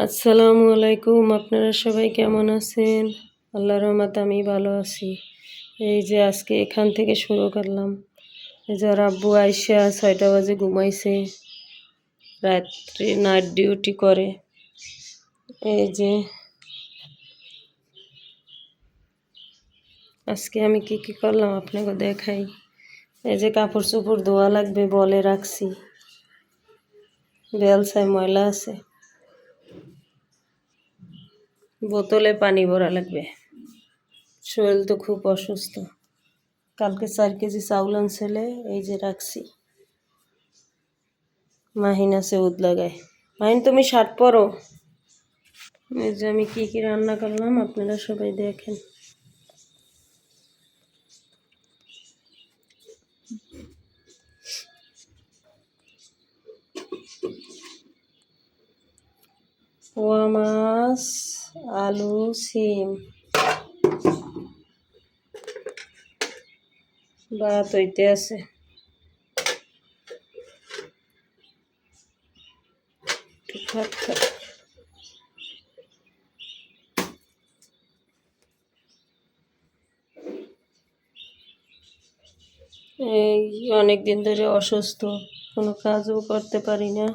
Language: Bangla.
আসসালামু আলাইকুম, আপনারা সবাই কেমন আছেন? আল্লাহ রহমত আমি ভালো আছি। এই যে আজকে এখান থেকে শুরু করলাম। এই যে আব্বু আইসা ছয়টা বাজে ঘুমাইছে, রাত্রি নাইট ডিউটি করে। এই যে আজকে আমি কি কি করলাম আপনাকে দেখাই। এই যে কাপড় চোপড় ধোয়া লাগবে বলে রাখছি। বেলসায় ময়লা আছে। বোতলে পানি ভরা লাগবে। শরীর তো খুব অসুস্থ। কালকে চার কেজি চাউল আনছিলে, এই যে রাখছি। মাহিন আছে উদ লাগায়। মাহিন, তুমি শার্ট পরো। এই যে আমি কী কী রান্না করলাম, আপনারা সবাই দেখেন। পোয়া মাছ আলু, সিম। ভাত হইতে আছে। এই অনেক দিন ধরে অসুস্থ, কোনো কাজও করতে পারি না।